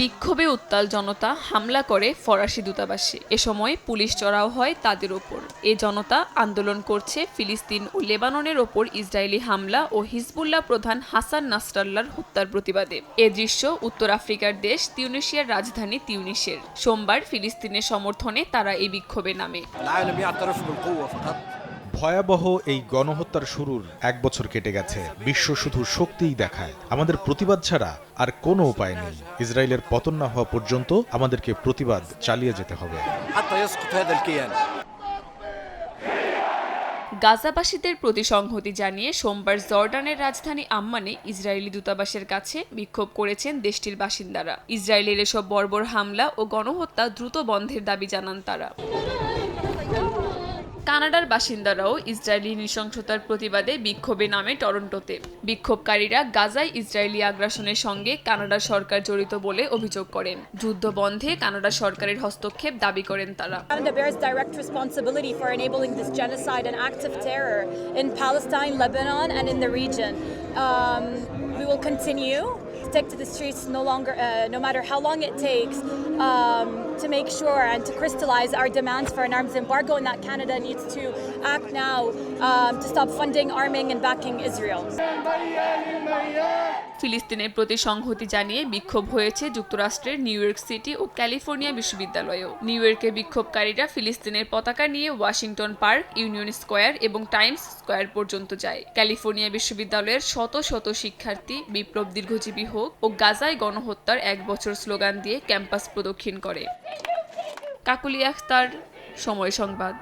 বিক্ষোভে উত্তাল জনতা হামলা করে ফরাসি দূতাবাসে। এ সময় পুলিশ চড়াও হয় তাদের ওপর। এ জনতা আন্দোলন করছে ফিলিস্তিন ও লেবাননের ওপর ইসরায়েলি হামলা ও হিজবুল্লাহ প্রধান হাসান নাসরাল্লার হত্যার প্রতিবাদে। এ দৃশ্য উত্তর আফ্রিকার দেশ তিউনিশিয়ার রাজধানী তিউনিসের সোমবার ফিলিস্তিনের সমর্থনে তারা এই বিক্ষোভে নামে। ভয়াবহ এই গণহত্যার শুরুর এক বছর কেটে গেছে। বিশ্ব শুধু শক্তিই দেখায়। আমাদের প্রতিবাদ ছাড়া আর কোনো উপায় নেই। ইসরায়েলের পতন না হওয়া পর্যন্ত আমাদেরকে প্রতিবাদ চালিয়ে যেতে হবে। গাজাবাসীদের প্রতি সংহতি জানিয়ে সোমবার জর্ডানের রাজধানী আম্মানে ইসরায়েলি দূতাবাসের কাছে বিক্ষোভ করেছেন দেশটির বাসিন্দারা। ইসরায়েলের এসব বর্বর হামলা ও গণহত্যা দ্রুত বন্ধের দাবি জানান তারা। কানাডার বাসিন্দারাও ইসরায়েলি নৃশংসতার প্রতিবাদে বিক্ষোভে নামে টরন্টোতে। বিক্ষোভকারীরা গাজায় ইসরায়েলি আগ্রাসনের সঙ্গে কানাডা সরকার জড়িত বলে অভিযোগ করেন। যুদ্ধ বন্ধে কানাডা সরকারের হস্তক্ষেপ দাবি করেন তারা। We will continue. Take to the streets no longer, uh, no matter how long it takes, um, to make sure and to crystallize our demands for an arms embargo, and that Canada needs to act now um, to stop funding, arming, and backing Israel. ফিলিস্তিনের প্রতি সংহতি জানিয়ে বিক্ষোভ হয়েছে যুক্তরাষ্ট্রের New York City ও California বিশ্ববিদ্যালয়েও। New ইয়র্কে বিক্ষোভকারীরা ফিলিস্তিনের পতাকা নিয়ে ওয়াশিংটন পার্ক, ইউনিয়ন স্কোয়ার এবং টাইমস স্কোয়ার পর্যন্ত যায়। ক্যালিফোর্নিয়া বিশ্ববিদ্যালয়ের শত শত শিক্ষার্থী বিপ্লব দীর্ঘজীবী হোক ও গাজায় গণহত্যার এক বছর স্লোগান দিয়ে ক্যাম্পাস প্রদক্ষিণ করে। কাকুলি আখতার সময় সংবাদ।